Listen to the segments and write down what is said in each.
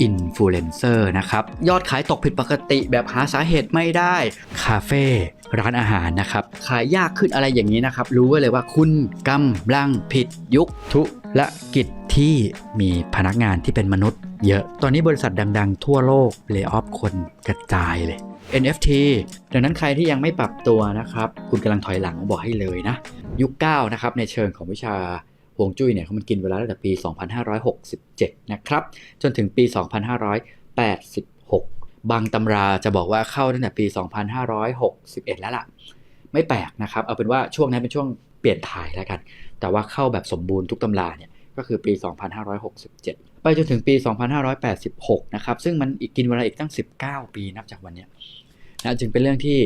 อินฟลูเอนเซอร์นะครับ ยอดขายตกผิดปกติแบบหาสาเหตุไม่ได้ คาเฟ่ร้านอาหารนะครับ ขายยากขึ้นอะไรอย่างนี้นะครับ รู้ไว้เลยว่าคุณกำลังผิดยุคธุรกิจที่มีพนักงานที่เป็นมนุษย์เยอะ ตอนนี้บริษัทดัง ๆ ทั่วโลกเล y off คนกระจายเลย NFT ดังนั้นใครที่ยังไม่ปรับตัวนะครับ คุณกำลังถอยหลังบอกให้เลยนะ ยุค9นะครับในเชิงของวิชา วงจุ้ยเนี่ยมันกินเวลาตั้งแต่ปี 2567 นะครับ จนถึงปี 2586 บางตำราจะบอกว่าเข้าตั้งแต่ปี 2561 แล้วล่ะ ไม่แปลกนะครับ เอาเป็นว่าช่วงนั้นเป็นช่วงเปลี่ยนถ่ายแล้วกัน แต่ว่าเข้าแบบสมบูรณ์ทุกตำราเนี่ยก็คือปี 2567 ไปจนถึงปี 2586 นะครับ ซึ่งมันอีกกินเวลาอีกตั้ง 19 ปีนับจากวันนี้นะจึงเป็นเรื่องที่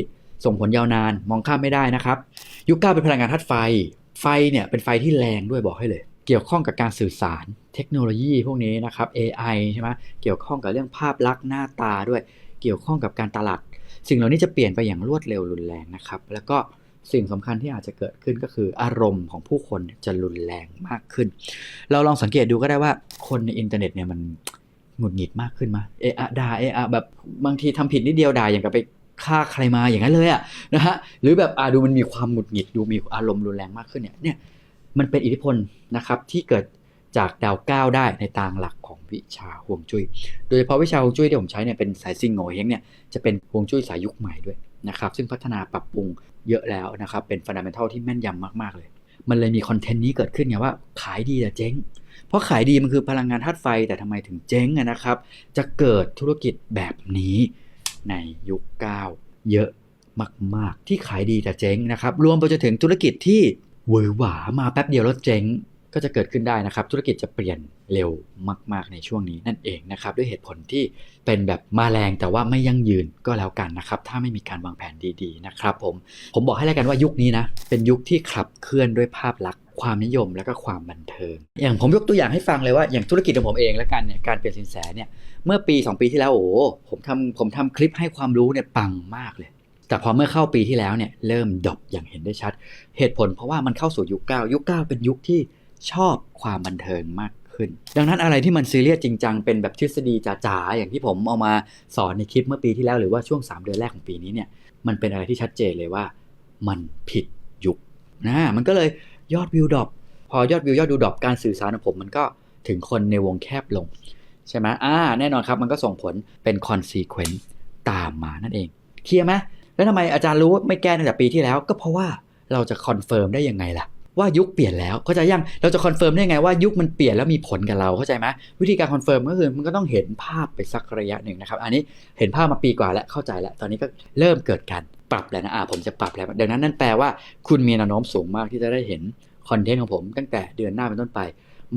ส่งผลยาวนานมองข้ามไม่ได้นะครับ ยุคเก้าเป็นพลังงานธาตุไฟ ไฟเนี่ยเป็นไฟที่แรงด้วยบอกให้เลย เกี่ยวข้องกับการสื่อสารเทคโนโลยีพวกนี้นะครับ AI ใช่ไหมเกี่ยวข้องกับเรื่องภาพลักษณ์หน้าตาด้วย เกี่ยวข้องกับการตลาด สิ่งเหล่านี้จะเปลี่ยนไปอย่างรวดเร็วรุนแรงนะครับ แล้วก็สิ่งสำคัญที่อาจจะเกิดขึ้นก็คืออารมณ์ของผู้คนจะรุนแรงมากขึ้น เราลองสังเกตดูก็ได้ว่าคนในอินเทอร์เน็ตเนี่ยมันหงุดหงิดมากขึ้นมาเอะด่าเอะแบบบางทีทำผิดนิดเดียวด่าอย่างกับไป ฆ่าใครมาอย่างนั้นเลยอะนะฮะหรือแบบอ่าดูมันมีความหงุดหงิดดูมีอารมณ์รุนแรงมากขึ้นเนี่ยเนี่ยมันเป็นอิทธิพลนะครับที่เกิดจากดาวก้าวได้ในทางหลักของวิชาฮวงจุ้ย โดยเฉพาะวิชาฮวงจุ้ยที่ผมใช้เนี่ยเป็นสายซิงโง่เฮงเนี่ยจะเป็นฮวงจุ้ยสายยุคใหม่ด้วยนะครับซึ่งพัฒนาปรับปรุงเยอะแล้วนะครับเป็นฟันดัมเบลทัลที่แม่นยำมากๆเลย มันเลยมีคอนเทนต์นี้เกิดขึ้นไงว่าขายดีแต่เจ๊ง เพราะขายดีมันคือพลังงานธาตุไฟแต่ทำไมถึงเจ๊งนะครับจะเกิดธุรกิจแบบนี้ ในยุค 9 เยอะมาก ๆ ที่ขายดีแต่เจ๊งนะครับ รวมไปจนถึงธุรกิจที่หวือหวามาแป๊บเดียวแล้วเจ๊งก็จะเกิดขึ้นได้นะครับ ธุรกิจจะเปลี่ยนเร็วมาก ๆ ในช่วงนี้นั่นเองนะครับ ด้วยเหตุผลที่เป็นแบบมาแรงแต่ว่าไม่ยั่งยืนก็แล้วกันนะครับ ถ้าไม่มีการวางแผนดี ๆ นะครับผมผมบอกให้แล้วกันว่ายุคนี้นะ เป็นยุคที่ขับเคลื่อนด้วยภาพลักษณ์ ความนิยมและก็ความบันเทิง อย่างผมยกตัวอย่างให้ฟังเลยว่าอย่างธุรกิจของผมเองแล้วกันเนี่ยการเปลี่ยนสินแสเนี่ยเมื่อปี 2 ปีที่แล้วโอ้ผมทำผมทำคลิปให้ความรู้เนี่ยปังมากเลย แต่พอเมื่อเข้าปีที่แล้วเนี่ยเริ่มดรอปอย่างเห็นได้ชัด เหตุผลเพราะว่ามันเข้าสู่ยุค9ยุค9เป็นยุคที่ชอบความบันเทิงมากขึ้น ดังนั้นอะไรที่มันซีเรียสจริงจังเป็นแบบทฤษฎีจ๋าๆอย่างที่ผมเอามาสอนในคลิปเมื่อปีที่แล้วหรือว่าช่วง 3 เดือนแรกของปีนี้เนี่ยมันเป็นอะไรที่ชัดเจนเลยว่า มันผิดยุคนะมันก็เลย ยอดวิวดรอปพอยอดวิวยอดดูดรอปการสื่อสารของผมมันก็ถึงคนในวงแคบลง ใช่ไหมอ่าแน่นอนครับมันก็ส่งผลเป็นคอนซีเควนต์ตามมานั่นเองเคลียร์ไหมแล้วทำไมอาจารย์รู้ไม่แก้ตั้งแต่ปีที่แล้ว ก็เพราะว่าเราจะคอนเฟิร์มได้ยังไงล่ะ ว่ายุคเปลี่ยนแล้วเข้าใจยังเราจะคอนเฟิร์มได้ไงว่ายุคมันเปลี่ยนแล้วมีผลกับเราเข้าใจไหมวิธีการคอนเฟิร์มก็คือมันก็ต้องเห็นภาพไปสักระยะหนึ่งนะครับ อันนี้เห็นภาพมาปีกว่าแล้วเข้าใจแล้ว ตอนนี้ก็เริ่มเกิดการปรับแล้วนะอ่าผมจะปรับแล้วดังนั้นนั่นแปลว่าคุณมีแนวโน้มสูงมากที่จะได้เห็นคอนเทนต์ของผม ตั้งแต่เดือนหน้าเป็นต้นไป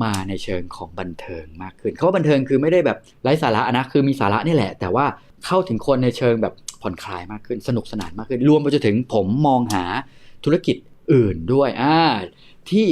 มาในเชิงของบันเทิงมากขึ้นเขาว่าบันเทิงคือไม่ได้แบบไร้สาระนะคือมีสาระนี่แหละ แต่ว่าเข้าถึงคนในเชิงแบบผ่อนคลายมากขึ้น สนุกสนานมากขึ้น รวมไปจนถึงผมมองหาธุรกิจ อื่นด้วยอ่าที่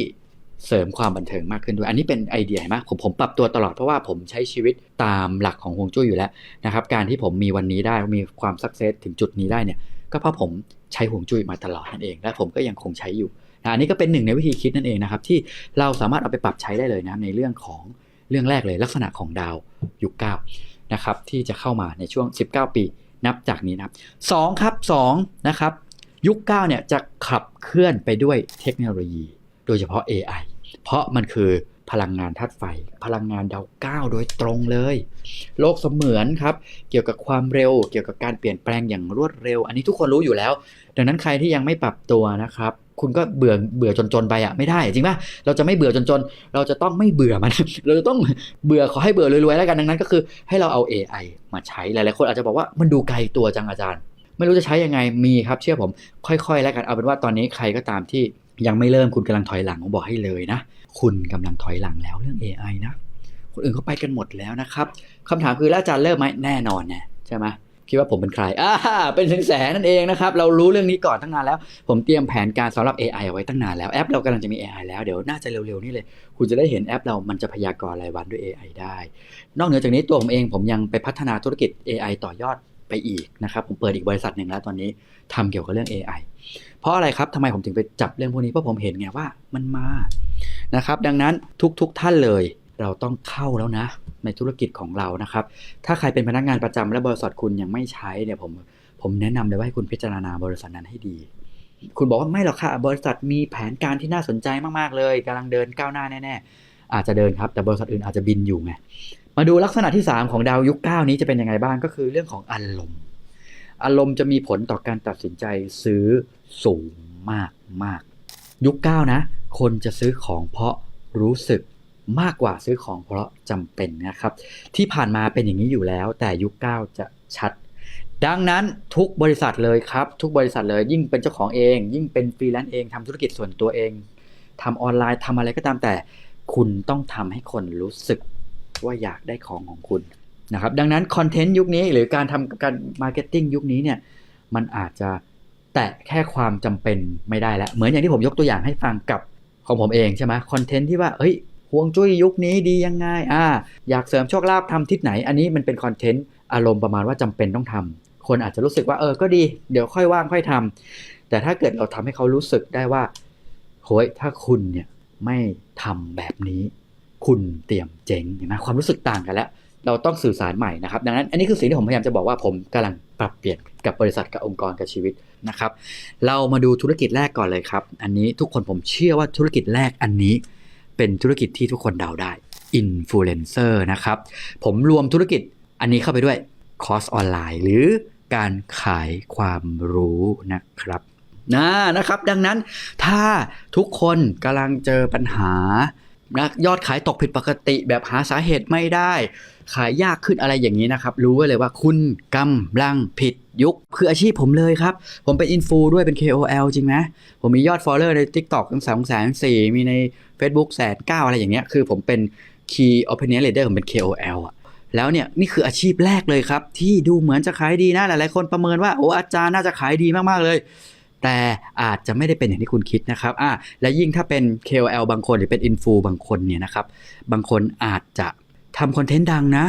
เสริมความบันเทิงมากขึ้นด้วย อันนี้เป็นไอเดียเห็นไหมผมผมปรับตัวตลอดเพราะว่าผมใช้ชีวิตตามหลักของฮวงจุ้ยอยู่แล้วนะครับ การที่ผมมีวันนี้ได้มีความสักเซสถึงจุดนี้ได้เนี่ยก็เพราะผมใช้ฮวงจุ้ยมาตลอดนั่นเอง และผมก็ยังคงใช้อยู่นะอันนี้ก็เป็นหนึ่งในวิธีคิดนั่นเองนะครับ ที่เราสามารถเอาไปปรับใช้ได้เลยนะในเรื่องของเรื่องแรกเลยลักษณะของดาวยุคเก้านะครับที่จะเข้ามาในช่วง 19 ปีนับจากนี้นะครับสองครับสองนะครับ ยุค9เนี่ยจะขับเคลื่อนไปด้วยเทคโนโลยี โดยเฉพาะ AI เพราะมันคือพลังงานธาตุไฟ พลังงานดาวเก้าโดยตรงเลย โลกเสมือนครับ เกี่ยวกับความเร็ว เกี่ยวกับการเปลี่ยนแปลงอย่างรวดเร็ว อันนี้ทุกคนรู้อยู่แล้ว ดังนั้นใครที่ยังไม่ปรับตัวนะครับ คุณก็เบื่อเบื่อจนๆไปอะไม่ได้จริงป่ะเราจะไม่เบื่อจนๆเราจะต้องไม่เบื่อมัน เราจะต้องเบื่อขอให้เบื่อรวยๆแล้วกันดังนั้น ก็คือให้เราเอา AI มาใช้หลายๆคนอาจจะบอกว่ามันดูไกลตัวจังอาจารย์ ไม่รู้จะใช้ยังไงมีครับเชื่อผม ค่อยๆ แล้วกันเอาเป็นว่าตอนนี้ใครก็ตามที่ยังไม่เริ่มคุณกำลังถอยหลังผมบอกให้เลยนะ คุณกำลังถอยหลังแล้วเรื่อง AI นะคนอื่นเขาไปกันหมดแล้วนะครับคำถามคือแล้วอาจารย์เริ่มไหมแน่นอนเนี่ยใช่ไหมคิดว่าผมเป็นใครอ่าเป็นสินแสนั่นเองนะครับ เรารู้เรื่องนี้ก่อนตั้งนานแล้ว ผมเตรียมแผนการสำหรับ AI เอาไว้ตั้งนานแล้วแอปเรากำลังจะมี AI แล้วเดี๋ยวน่าจะเร็วๆนี่เลย คุณจะได้เห็นแอปเรามันจะพยากรณ์รายวันด้วย AI ได้ นอกเหนือจากนี้ตัวผมเองผมยังไปพัฒนาธุรกิจ AI ต่อยอด ไปอีกนะครับ ผมเปิดอีกบริษัทหนึ่งแล้วตอนนี้ทำเกี่ยวกับเรื่อง AI เพราะอะไรครับทำไมผมถึงไปจับเรื่องพวกนี้เพราะผมเห็นไงว่ามันมานะครับ ดังนั้นทุกๆทท่านเลยเราต้องเข้าแล้วนะ ในธุรกิจของเรานะครับ ถ้าใครเป็นพนักงานประจำและบริษัทคุณยังไม่ใช้เนี่ยผมผมแนะนำเลยว่าให้คุณพิจารณาบริษัทนั้นให้ดี คุณบอกว่าไม่หรอกค่ะ บริษัทมีแผนการที่น่าสนใจมากๆเลยกำลังเดินก้าวหน้าแน่ๆอาจจะเดินครับ แต่บริษัทอื่นอาจจะบินอยู่ไง มาดูลักษณะที่ 3 ของดาวยุค 9 นี้จะเป็นยังไงบ้างก็คือเรื่องของอารมณ์ อารมณ์จะมีผลต่อการตัดสินใจซื้อสูงมากมากยุค 9 นะ คนจะซื้อของเพราะรู้สึกมากกว่าซื้อของเพราะจำเป็นนะครับ ที่ผ่านมาเป็นอย่างนี้อยู่แล้ว แต่ยุค 9 จะชัด ดังนั้นทุกบริษัทเลยครับ ทุกบริษัทเลยยิ่งเป็นเจ้าของเอง ยิ่งเป็นฟรีแลนซ์เองทำธุรกิจส่วนตัวเองทำออนไลน์ทำอะไรก็ตามแต่ คุณต้องทำให้คนรู้สึก ว่าอยากได้ของของคุณนะครับ ดังนั้นคอนเทนต์ยุคนี้หรือการทำการมาร์เก็ตติ้งยุคนี้เนี่ยมันอาจจะแตะแค่ความจำเป็นไม่ได้แล้ว เหมือนอย่างที่ผมยกตัวอย่างให้ฟังกับของผมเองใช่ไหมคอนเทนต์ที่ว่าเฮ้ยห่วงจุ้ยยุคนี้ดียังไงอ่าอยากเสริมโชคลาภทำทิศไหน อันนี้มันเป็นคอนเทนต์อารมณ์ประมาณว่าจำเป็นต้องทำคนอาจจะรู้สึกว่าเออก็ดี เดี๋ยวค่อยว่างค่อยทำแต่ถ้าเกิดเราทำให้เขารู้สึกได้ว่าโหยถ้าคุณเนี่ยไม่ทำแบบนี้ คุณเตรียมเจ๊งเห็นไหมความรู้สึกต่างกันแล้ว เราต้องสื่อสารใหม่นะครับ ดังนั้นอันนี้คือสิ่งที่ผมพยายามจะบอกว่าผมกำลังปรับเปลี่ยนกับบริษัทกับองค์กรกับชีวิตนะครับ เรามาดูธุรกิจแรกก่อนเลยครับ อันนี้ทุกคนผมเชื่อว่าธุรกิจแรกอันนี้ เป็นธุรกิจที่ทุกคนเดาได้อินฟลูเอนเซอร์นะครับ ผมรวมธุรกิจอันนี้เข้าไปด้วยคอร์สออนไลน์ หรือการขายความรู้นะครับนะนะครับ ดังนั้นถ้าทุกคนกำลังเจอปัญหา นะยอดขายตกผิดปกติแบบหาสาเหตุไม่ได้ ขายยากขึ้นอะไรอย่างนี้นะครับ รู้ไว้เลยว่าคุณกำลังผิดยุค คืออาชีพผมเลยครับ ผมเป็นอินฟูด้วยเป็น KOL จริงไหมผมมียอด follower ใน TikTok ตั้งสองแสนสี่มีใน Facebook แสนเก้าอะไรอย่างเงี้ยคือผมเป็น Key Opinion Leader ผมเป็น KOL อะแล้วเนี่ยนี่คืออาชีพแรกเลยครับ ที่ดูเหมือนจะขายดีนะหลายๆคนประเมินว่าโอ้อาจารย์น่าจะขายดีมากๆเลย แต่อาจจะไม่ได้เป็นอย่างที่คุณคิดนะครับอะและยิ่งถ้าเป็น KOL บางคนหรือเป็นอินฟูบางคนเนี่ยนะครับ บางคนอาจจะทำคอนเทนต์ดังนะ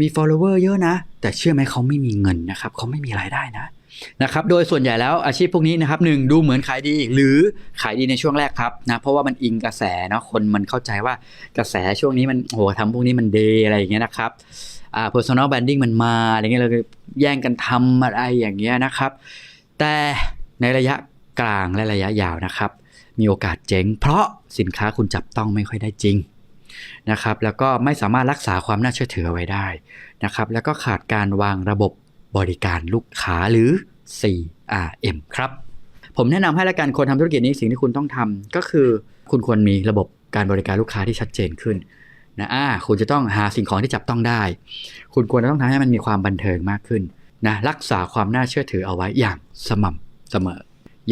มี follower เยอะนะ แต่เชื่อไหมเขาไม่มีเงินนะครับเขาไม่มีรายได้นะนะครับโดยส่วนใหญ่แล้วอาชีพพวกนี้นะครับหนึ่งดูเหมือนขายดีหรือขายดีในช่วงแรกครับนะเพราะว่ามันอิงกระแสเนาะคนมันเข้าใจว่ากระแสช่วงนี้มันโหทำพวกนี้มันเดอะไรอย่างเงี้ยนะครับอ่า personal branding มันมาอะไรเงี้ยเราแย่งกันทำอะไรอย่างเงี้ยนะครับ แต่ ในระยะกลางและระยะยาวนะครับ มีโอกาสเจ๊ง เพราะสินค้าคุณจับต้องไม่ค่อยได้จริงนะครับ แล้วก็ไม่สามารถรักษาความน่าเชื่อถือไว้ได้นะครับ แล้วก็ขาดการวางระบบบริการลูกค้าหรือ CRM ครับ ผมแนะนำให้ละกันคนทำธุรกิจนี้สิ่งที่คุณต้องทำก็คือคุณควรมีระบบการบริการลูกค้าที่ชัดเจนขึ้นนะอ่าคุณจะต้องหาสิ่งของที่จับต้องได้ คุณควรจะต้องทำให้มันมีความบันเทิงมากขึ้นนะรักษาความน่าเชื่อถือเอาไว้อย่างสม่ำ เสมอ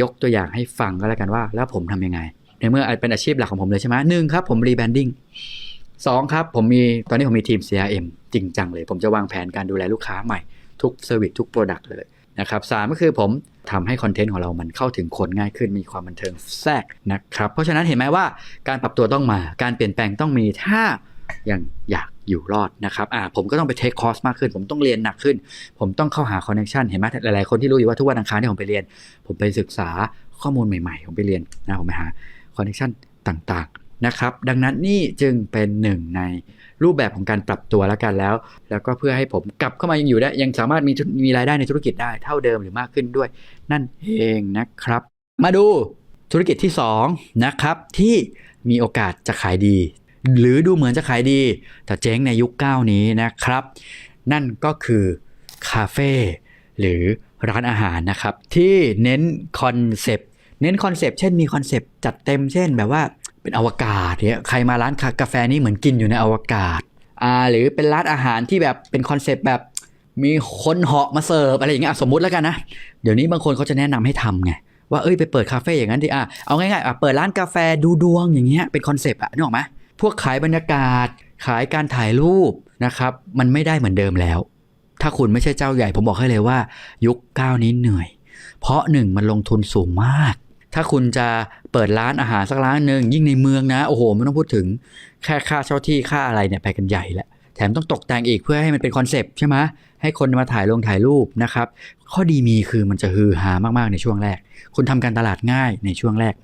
ยกตัวอย่างให้ฟังก็แล้วกันว่า แล้วผมทำยังไง ในเมื่อเป็นอาชีพหลักของผมเลยใช่ไหมหนึ่งครับผมรีแบรนดิ้งสองครับผมมีตอนนี้ผมมีทีม CRM จริงจังเลย ผมจะวางแผนการดูแลลูกค้าใหม่ ทุกเซอร์วิสทุกโปรดักต์เลยนะครับสามก็คือผมทำให้คอนเทนต์ของเรามันเข้าถึงคนง่ายขึ้นมีความบันเทิงแทรกนะครับ เพราะฉะนั้นเห็นไหมว่าการปรับตัวต้องมาการเปลี่ยนแปลงต้องมีถ้ายังอยาก อยู่รอดนะครับอ่าผมก็ต้องไปเทคคอร์สมากขึ้น ผมต้องเรียนหนักขึ้น ผมต้องเข้าหาคอนเนคชันเห็นไหมหลายๆคนที่รู้อยู่ว่าทุกวันอังคารที่ผมไปเรียน ผมไปศึกษาข้อมูลใหม่ๆ ผมไปเรียนนะผมไปหาคอนเนคชันต่างๆนะครับดังนั้นนี่จึงเป็นหนึ่งในรูปแบบของการปรับตัวแล้วกันแล้ว แล้วก็เพื่อให้ผมกลับเข้ามายังอยู่ได้ยังสามารถมีมีรายได้ในธุรกิจได้เท่าเดิมหรือมากขึ้นด้วย นั่นเองนะครับ มาดูธุรกิจที่2นะครับที่มีโอกาสจะขายดี หรือดูเหมือนจะขายดี แต่เจ๊งในยุคเก้านี้นะครับ นั่นก็คือคาเฟ่หรือร้านอาหารนะครับ ที่เน้นคอนเซปต์เน้นคอนเซปต์เช่นมีคอนเซปต์จัดเต็มเช่นแบบว่าเป็นอวกาศเนี่ยใครมาร้านกาแฟนี่เหมือนกินอยู่ในอวกาศอ่าหรือเป็นร้านอาหารที่แบบเป็นคอนเซปต์แบบมีคนเหาะมาเสิร์ฟอะไรอย่างเงี้ยสมมุติแล้วกันนะ เดี๋ยวนี้บางคนเขาจะแนะนำให้ทำไงว่าเอ้ยไปเปิดคาเฟ่อย่างนั้นดิอะเอาง่ายๆอะเปิดร้านกาแฟดูดวงอย่างเงี้ยเป็นคอนเซปต์อะนึกออกไหม พวกขายบรรยากาศ ขายการถ่ายรูปนะครับ มันไม่ได้เหมือนเดิมแล้ว ถ้าคุณไม่ใช่เจ้าใหญ่ ผมบอกให้เลยว่า ยุคก้าวนี้เหนื่อย เพราะหนึ่งมันลงทุนสูงมาก ถ้าคุณจะเปิดร้านอาหารสักร้านหนึ่งยิ่งในเมืองนะ โอ้โหไม่ต้องพูดถึง แค่ค่าเช่าที่ค่าอะไรเนี่ยไปกันใหญ่แล้ว ถถมต้องตกแต่งอีกเพื่อให้มันเป็นคอนเซปต์ใช่ไหมให้คนมาถ่ายลงถ่ายรูปนะครับ ข้อดีมีคือมันจะฮือฮามากๆในช่วงแรก คุณทำการตลาดง่ายในช่วงแรก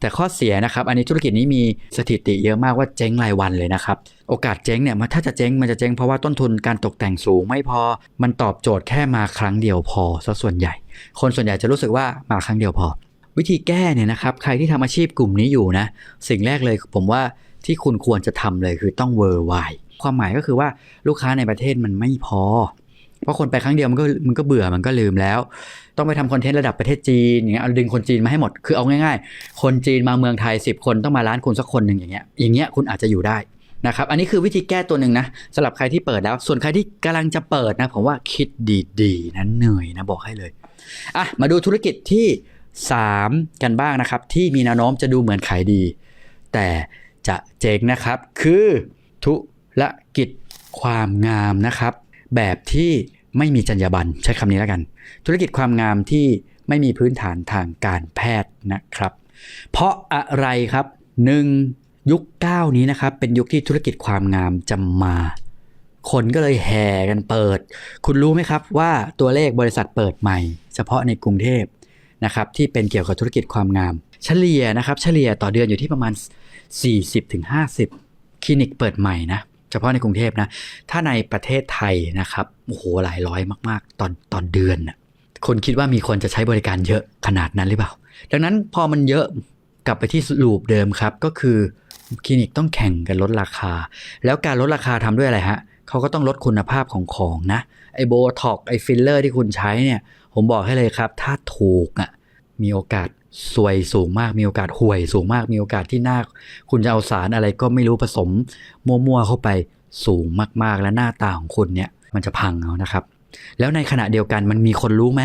แต่ข้อเสียนะครับ อันนี้ธุรกิจนี้มีสถิติเยอะมากว่าเจ๊งรายวันเลยนะครับ โอกาสเจ๊งเนี่ยมันถ้าจะเจ๊งมันจะเจ๊งเพราะว่าต้นทุนการตกแต่งสูงไม่พอ มันตอบโจทย์แค่มาครั้งเดียวพอซะส่วนใหญ่ คนส่วนใหญ่จะรู้สึกว่ามาครั้งเดียวพอ วิธีแก้เนี่ยนะครับใครที่ทำอาชีพกลุ่มนี้อยู่นะ สิ่งแรกเลยผมว่าที่คุณควรจะทำเลยคือต้องเวอร์ไว ความหมายก็คือว่าลูกค้าในประเทศมันไม่พอ เพราะคนไปครั้งเดียวมันก็มันก็เบื่อมันก็ลืมแล้ว ต้องไปทำคอนเทนต์ระดับประเทศจีนอย่างเงี้ยเอาดึงคนจีนมาให้หมดคือเอาง่าย ๆ คนจีนมาเมืองไทย 10 คนต้องมาร้านคุณสักคนหนึ่งอย่างเงี้ยอย่างเงี้ยคุณอาจจะอยู่ได้นะครับอันนี้คือวิธีแก้ตัวหนึ่งนะสำหรับใครที่เปิดแล้ว ส่วนใครที่กำลังจะเปิดนะผมว่าคิดดีๆนั้นเหนื่อยนะบอกให้เลยอะมาดูธุรกิจที่ 3 กันบ้างนะครับ ที่มีแนวโน้มจะดูเหมือนขายดี แต่จะเจ๊งนะครับ คือธุ รกิจความงามนะครับ แบบที่ไม่มีจรรยาบรรณใช้คำนี้แล้วกัน ธุรกิจความงามที่ไม่มีพื้นฐานทางการแพทย์นะครับ เพราะอะไรครับ 1. ยุค 9 นี้นะครับ เป็นยุคที่ธุรกิจความงามจะมา คนก็เลยแห่กันเปิด คุณรู้ไหมครับว่าตัวเลขบริษัทเปิดใหม่ เฉพาะในกรุงเทพนะครับที่เป็นเกี่ยวกับธุรกิจความงาม เฉลี่ยนะครับ เฉลี่ยต่อเดือนอยู่ที่ประมาณ 40-50 คลินิกเปิดใหม่นะ เฉพาะในกรุงเทพนะ ถ้าในประเทศไทยนะครับ โอ้โห หลายร้อยมาก ๆ ตอนตอนเดือนน่ะคนคิดว่ามีคนจะใช้บริการเยอะขนาดนั้นหรือเปล่า ดังนั้นพอมันเยอะกลับไปที่ลูปเดิมครับ ก็คือคลินิกต้องแข่งกันลดราคา แล้วการลดราคาทำด้วยอะไรฮะเขาก็ต้องลดคุณภาพของของนะ ไอโบท็อกไอฟิลเลอร์ที่คุณใช้เนี่ย ผมบอกให้เลยครับ ถ้าถูกอะมีโอกาส ซวยสูงมากมีโอกาสห่วย สูงมากมีโอกาสที่หน้า คุณจะเอาสารอะไรก็ไม่รู้ผสม มั่วๆเข้าไปสูงมากๆ และหน้าตาของคุณเนี่ย มันจะพังเอานะครับ แล้วในขณะเดียวกันมันมีคนรู้ไหม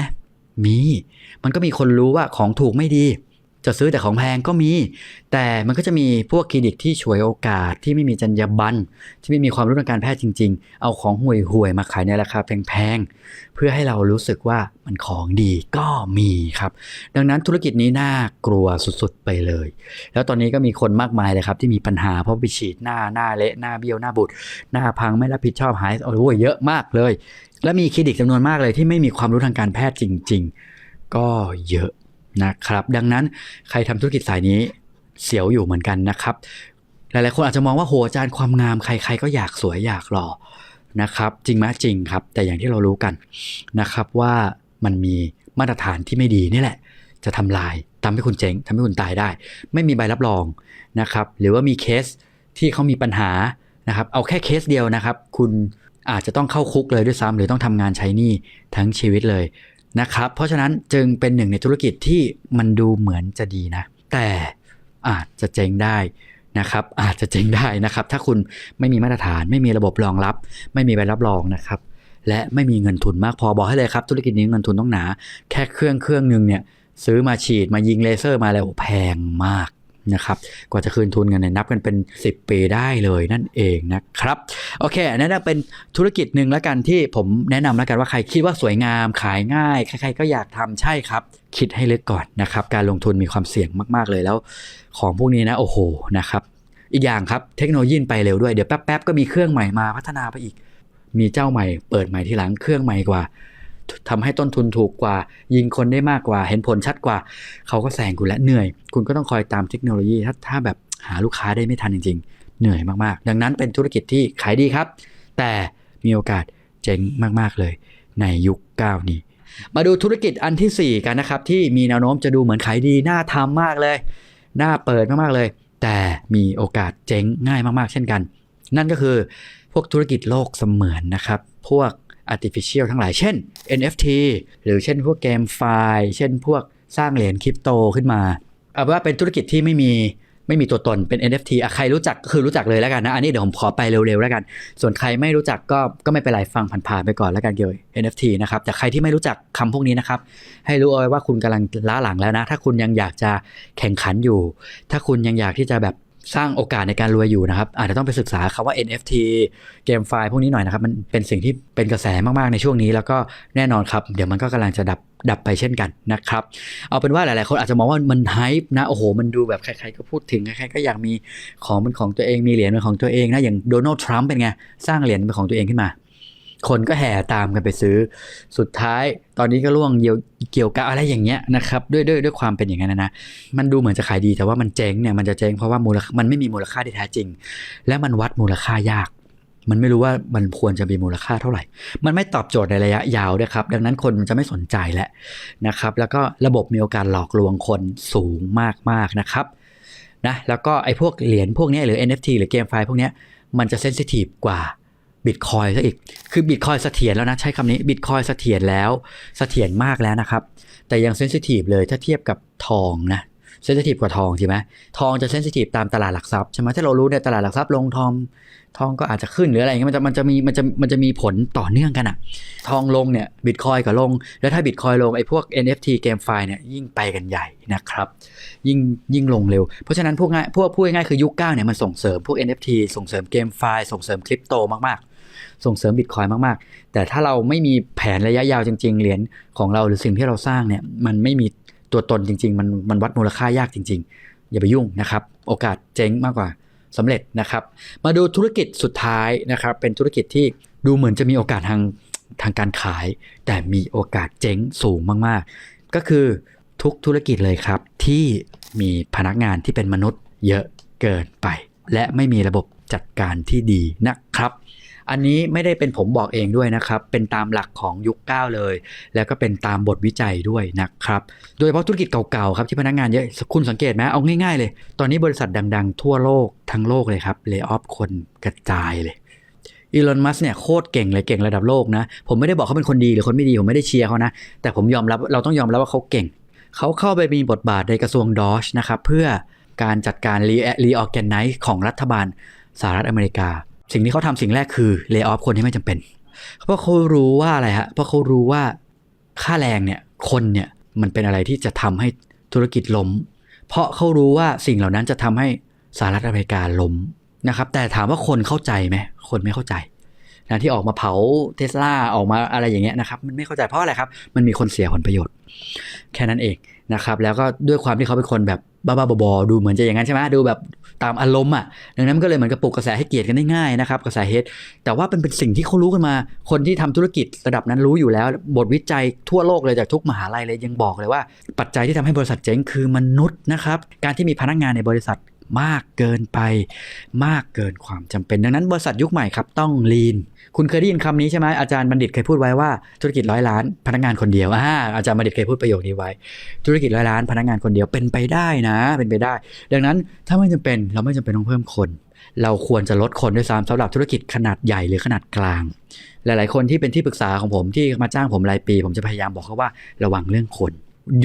มี มันก็มีคนรู้ว่าของถูกไม่ดี จะซื้อแต่ของแพงก็มี แต่มันก็จะมีพวกคลินิกที่ฉวยโอกาสที่ไม่มีจรรยาบรรณที่ไม่มีความรู้ทางการแพทย์จริง ๆ เอาของห่วยๆมาขายในราคาแพงๆ เพื่อให้เรารู้สึกว่ามันของดีก็มีครับ ดังนั้นธุรกิจนี้น่ากลัวสุดๆไปเลย แล้วตอนนี้ก็มีคนมากมายเลยครับ ที่มีปัญหาเพราะไปฉีดหน้าหน้าเละหน้าเบี้ยวหน้าบุดหน้าพังไม่รับผิดชอบหายโอ้โหเยอะมากเลย และมีคลินิกจำนวนมากเลยที่ไม่มีความรู้ทางการแพทย์จริง ๆ ก็เยอะ นะครับ ดังนั้นใครทำธุรกิจสายนี้เสียวอยู่เหมือนกันนะครับ หลายๆคนอาจจะมองว่าโหอาจารย์ความงามใคร ๆ ก็อยากสวยอยากหล่อนะครับ จริงไหมจริงครับ แต่อย่างที่เรารู้กันนะครับว่ามันมีมาตรฐานที่ไม่ดีนี่แหละ จะทำลายทำให้คุณเจ๊งทำให้คุณตายได้ ไม่มีใบรับรองนะครับ หรือว่ามีเคสที่เขามีปัญหานะครับ เอาแค่เคสเดียวนะครับ คุณอาจจะต้องเข้าคุกเลยด้วยซ้ำหรือต้องทำงานใช้หนี้ทั้งชีวิตเลย นะครับ เพราะฉะนั้นจึงเป็นหนึ่งในธุรกิจที่มันดูเหมือนจะดีนะ แต่อาจจะเจ๊งได้นะครับ อาจจะเจ๊งได้นะครับ ถ้าคุณไม่มีมาตรฐาน ไม่มีระบบรองรับ ไม่มีใบรับรองนะครับ และไม่มีเงินทุนมากพอบอกให้เลยครับ ธุรกิจนี้เงินทุนต้องหนา แค่เครื่องเครื่องหนึ่งเนี่ยซื้อมาฉีดมายิงเลเซอร์มาแล้วแพงมาก นะครับกว่าจะคืนทุนกันเนี่ยนับกันเป็น 10 ปีได้เลยนั่นเองนะครับโอเคอันนั้นเป็นธุรกิจหนึ่งแล้วกันที่ผมแนะนำแล้วกันว่าใครคิดว่าสวยงามขายง่ายใครๆก็อยากทำใช่ครับ คิดให้ลึกก่อนนะครับ การลงทุนมีความเสี่ยงมากๆเลยแล้ว ของพวกนี้นะโอ้โหนะครับอีกอย่างครับเทคโนโลยีไปเร็วด้วยเดี๋ยวแป๊บๆก็มีเครื่องใหม่มาพัฒนาไปอีก มีเจ้าใหม่เปิดใหม่ทีหลังเครื่องใหม่กว่า ทำให้ต้นทุนถูกกว่า ยิงคนได้มากกว่า เห็นผลชัดกว่า เขาก็แซงคุณและเหนื่อย คุณก็ต้องคอยตามเทคโนโลยีถ้าถ้าแบบหาลูกค้าได้ไม่ทันจริง ๆ เหนื่อยมากๆ ดังนั้นเป็นธุรกิจที่ขายดีครับ แต่มีโอกาสเจ๊งมากๆเลย ในยุคก้าวนี้ มาดูธุรกิจอันที่ 4 กันนะครับ ที่มีแนวโน้มจะดูเหมือนขายดีน่าทำมากเลยน่าเปิดมากๆเลย แต่มีโอกาสเจ๊งง่ายมากๆ เช่นกัน นั่นก็คือพวกธุรกิจโลกเสมือนนะครับ พวก artificial ทั้งหลาย เช่น NFT หรือเช่นพวกเกมไฟล์ เช่นพวกสร้างเหรียญคริปโตขึ้นมา เอาว่าเป็นธุรกิจที่ไม่มีไม่มีตัวตนเป็น NFT อะใครรู้จักก็คือรู้จักเลยแล้วกันนะ อันนี้เดี๋ยวผมขอไปเร็วๆแล้วกัน ส่วนใครไม่รู้จักก็ก็ไม่เป็นไรฟังผ่านๆไปก่อนแล้วกันเกี่ยวกับ NFT นะครับ แต่ใครที่ไม่รู้จักคำพวกนี้นะครับ ให้รู้เอาไว้ว่าคุณกำลังล้าหลังแล้วนะ ถ้าคุณยังอยากจะแข่งขันอยู่ ถ้าคุณยังอยากที่จะแบบ สร้างโอกาสในการรวยอยู่นะครับ อาจจะต้องไปศึกษาคำว่า NFT เกมไฟล์พวกนี้หน่อยนะครับ มันเป็นสิ่งที่เป็นกระแสมากๆในช่วงนี้ แล้วก็แน่นอนครับ เดี๋ยวมันก็กำลังจะดับดับไปเช่นกันนะครับ เอาเป็นว่าหลาย ๆ คนอาจจะมองว่ามันไฮป์นะ โอ้โห มันดูแบบใคร ๆ ก็พูดถึง ใคร ๆ ก็อยากมีของเป็นของตัวเอง มีเหรียญเป็นของตัวเองนะ อย่างโดนัลด์ทรัมป์เป็นไง สร้างเหรียญเป็นของตัวเองขึ้นมา คนก็แห่ตามกันไปซื้อ สุดท้ายตอนนี้ก็ล่วงเกี่ยวเกี่ยวกับอะไรอย่างเงี้ยนะครับด้วยด้วยด้วยความเป็นอย่างนั้นนะมันดูเหมือนจะขายดีแต่ว่ามันเจ๊งเนี่ยมันจะเจ๊งเพราะว่ามูลค่ามันไม่มีมูลค่าที่แท้จริง และมันวัดมูลค่ายาก มันไม่รู้ว่ามันควรจะมีมูลค่าเท่าไหร่ มันไม่ตอบโจทย์ในระยะยาวด้วยครับ ดังนั้นคนมันจะไม่สนใจแล้วนะครับ แล้วก็ระบบมีโอกาสหลอกลวงคนสูงมากๆนะครับนะแล้วก็ไอ้พวกเหรียญพวกนี้หรือ NFT หรือเกมไฟล์พวกนี้มันจะเซนซิทีฟกว่า บิตคอยซะอีก คือบิตคอยเสถียรแล้วนะ ใช้คำนี้บิตคอยเสถียรแล้วเสถียรมากแล้วนะครับ แต่ยังเซนซิทีฟเลยถ้าเทียบกับทองนะเซนซิทีฟกว่าทองใช่ไหมทองจะเซนซิทีฟตามตลาดหลักทรัพย์ใช่ไหมถ้าเรารู้ในตลาดหลักทรัพย์ลงทอง ทองก็อาจจะขึ้นหรืออะไรเงี้ยมันจะมันจะมีมันจะมันจะมีผลต่อเนื่องกันอะทองลงเนี่ยบิตคอยก็ลง แล้วถ้าบิตคอยลงไอ้พวก NFT เกมไฟเนี่ยยิ่งไปกันใหญ่นะครับ ยิ่งยิ่งลงเร็ว เพราะฉะนั้นพวกง่ายพวกพูดง่ายคือยุคเก้าเนี่ยมันส่งเสริมพวก NFT ส่งเสริมเกมไฟส่งเสริมคริปโตมากๆ ส่งเสริมบิตคอยมากๆ แต่ถ้าเราไม่มีแผนระยะยาวจริง ๆ เหรียญของเราหรือสิ่งที่เราสร้างเนี่ยมันไม่มีตัวตนจริง ๆ มันมันวัดมูลค่ายากจริง ๆ อย่าไปยุ่งนะครับ โอกาสเจ๊งมากกว่าสำเร็จนะครับ มาดูธุรกิจสุดท้ายนะครับ เป็นธุรกิจที่ดูเหมือนจะมีโอกาสทางทางการขาย แต่มีโอกาสเจ๊งสูงมากๆ ก็คือทุกธุรกิจเลยครับ ที่มีพนักงานที่เป็นมนุษย์เยอะเกินไป และไม่มีระบบจัดการที่ดีนะครับ อันนี้ไม่ได้เป็นผมบอกเองด้วยนะครับ เป็นตามหลักของยุค 9 เลย แล้วก็เป็นตามบทวิจัยด้วยนะครับ โดยเฉพาะธุรกิจเก่าๆครับที่พนักงานเยอะ คุณสังเกตไหมเอาง่ายๆเลย ตอนนี้บริษัทดังๆ ทั่วโลกทั้งโลกเลยครับเล y o อ f คนกระจายเลยอีลอน มัสเนี่ยโคตรเก่งเลยเก่งระดับโลกนะ ผมไม่ได้บอกเขาเป็นคนดีหรือคนไม่ดี ผมไม่ได้เชียร์เขานะ แต่ผมยอมรับเราต้องยอมรับว่าเขาเก่ง เขาเข้าไปมีบทบาทในกระทรวงดอชนะครับ เพื่อการจัดการรีรีออแกนไนซ์ของรัฐบาลสหรัฐอเมริกา สิ่งที่เขาทำสิ่งแรกคือเลิกอ f คนที่ไม่จำเป็น เพราะเขารู้ว่าอะไรฮะ เพราะเขารู้ว่าค่าแรงเนี่ยคนเนี่ยมันเป็นอะไรที่จะทำให้ธุรกิจล้ม เพราะเขารู้ว่าสิ่งเหล่านั้นจะทำให้สหรัฐอเมริกาล้มนะครับ แต่ถามว่าคนเข้าใจไหมคนไม่เข้าใจ นะที่ออกมาเผาเทสลาออกมาอะไรอย่างเงี้ยนะครับมันไม่เข้าใจเพราะอะไรครับมันมีคนเสียผลประโยชน์ แค่นั้นเองนะครับแล้วก็ด้วยความที่เขาเป็นคนแบบบ้าๆบอๆดูเหมือนจะอย่างนั้นใช่ไหมดูแบบตามอารมณ์อะดังนั้นก็เลยเหมือนกับปลุกกระแสให้เกลียดกันได้ง่ายนะครับกระแสเฮดแต่ว่าเป็นเป็นสิ่งที่เขารู้กันมา คนที่ทำธุรกิจระดับนั้นรู้อยู่แล้ว บทวิจัยทั่วโลกเลยจากทุกมหาลัยเลยยังบอกเลยว่า ปัจจัยที่ทำให้บริษัทเจ๊งคือมนุษย์นะครับการที่มีพนักงานในบริษัท มากเกินไป มากเกินความจำเป็น ดังนั้นบริษัทยุคใหม่ครับต้องลีนคุณเคยได้ยินคำนี้ใช่ไหมอาจารย์บัณฑิตเคยพูดไว้ว่าธุรกิจร้อยล้านพนักงานคนเดียวอ่าอาจารย์บัณฑิตเคยพูดประโยคนี้ไว้ ธุรกิจร้อยล้านพนักงานคนเดียวเป็นไปได้นะ เป็นไปได้ ดังนั้นถ้าไม่จำเป็นเราไม่จำเป็นต้องเพิ่มคน เราควรจะลดคนด้วยซ้ำสำหรับธุรกิจขนาดใหญ่หรือขนาดกลาง หลาย ๆ คนที่เป็นที่ปรึกษาของผมที่มาจ้างผมรายปี ผมจะพยายามบอกเขาว่าระวังเรื่องคน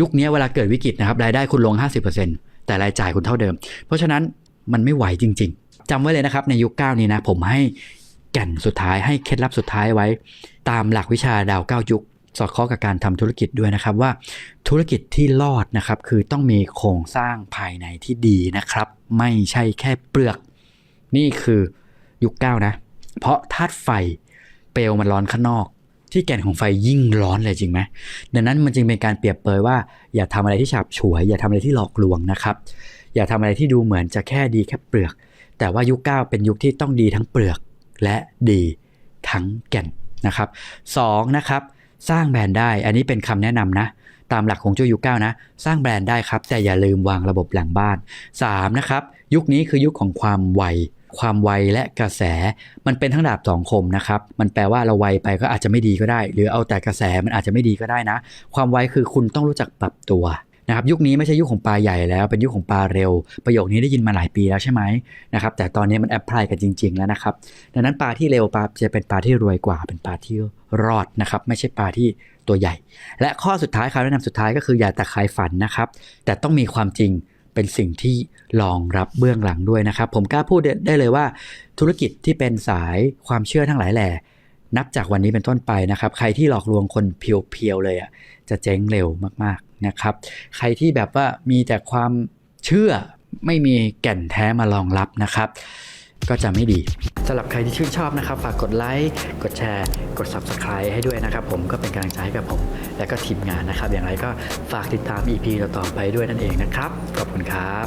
ยุคนี้เวลาเกิดวิกฤตนะครับรายได้คุณลง 50% แต่รายจ่ายคุณเท่าเดิม เพราะฉะนั้นมันไม่ไหวจริง ๆจำไว้เลยนะครับในยุค9นี้นะผมให้แก่นสุดท้ายให้เคล็ดลับสุดท้ายไว้ ตามหลักวิชาดาวเก้ายุค สอดคล้องกับการทำธุรกิจด้วยนะครับว่าธุรกิจที่รอดนะครับคือต้องมีโครงสร้างภายในที่ดีนะครับ ไม่ใช่แค่เปลือก นี่คือยุคเก้านะ เพราะธาตุไฟเปลวมันร้อนข้างนอก ที่แก่นของไฟยิ่งร้อนเลยจริงไหมดังนั้นมันจึงเป็นการเปรียบเปยว่า อย่าทำอะไรที่ฉับฉวย อย่าทำอะไรที่หลอกลวงนะครับ อย่าทำอะไรที่ดูเหมือนจะแค่ดีแค่เปลือก แต่ว่ายุคเก้าเป็นยุคที่ต้องดีทั้งเปลือกและดีทั้งแก่นนะครับสองนะครับสร้างแบรนด์ได้ อันนี้เป็นคำแนะนำนะ ตามหลักของจุยุคเก้านะ สร้างแบรนด์ได้ครับ แต่อย่าลืมวางระบบหลังบ้าน 3. นะครับ ยุคนี้คือยุคของความไว ความไวและกระแส มันเป็นทั้งดาบสองคมนะครับ มันแปลว่าเราไวไปก็อาจจะไม่ดีก็ได้ หรือเอาแต่กระแสมันอาจจะไม่ดีก็ได้นะ ความไวคือคุณต้องรู้จักปรับตัวนะครับยุคนี้ไม่ใช่ยุคของปลาใหญ่แล้ว เป็นยุคของปลาเร็ว ประโยคนี้ได้ยินมาหลายปีแล้วใช่ไหมนะครับแต่ตอนนี้มันแอพพลายกันจริง ๆ แล้วนะครับ ดังนั้นปลาที่เร็วปลาจะเป็นปลาที่รวยกว่า เป็นปลาที่รอดนะครับ ไม่ใช่ปลาที่ตัวใหญ่ และข้อสุดท้ายคำแนะนำสุดท้ายก็คืออย่าตะคายฝันนะครับ แต่ต้องมีความจริง เป็นสิ่งที่รองรับเบื้องหลังด้วยนะครับ ผมกล้าพูดได้เลยว่า ธุรกิจที่เป็นสายความเชื่อทั้งหลายแหล่นับจากวันนี้เป็นต้นไปนะครับ ใครที่หลอกลวงคนเพียวๆเลยอะจะเจ๊งเร็วมากๆนะครับ ใครที่แบบว่ามีแต่ความเชื่อไม่มีแก่นแท้มารองรับนะครับ ก็จะไม่ดีสำหรับใครที่ชื่นชอบนะครับ ฝากกดไลค์ กดแชร์ กด Subscribe ให้ด้วยนะครับผมก็เป็นกำลังใจให้กับผม และก็ทีมงานนะครับ อย่างไรก็ฝากติดตาม EP ต่อๆไปด้วยนั่นเองนะครับ ขอบคุณครับ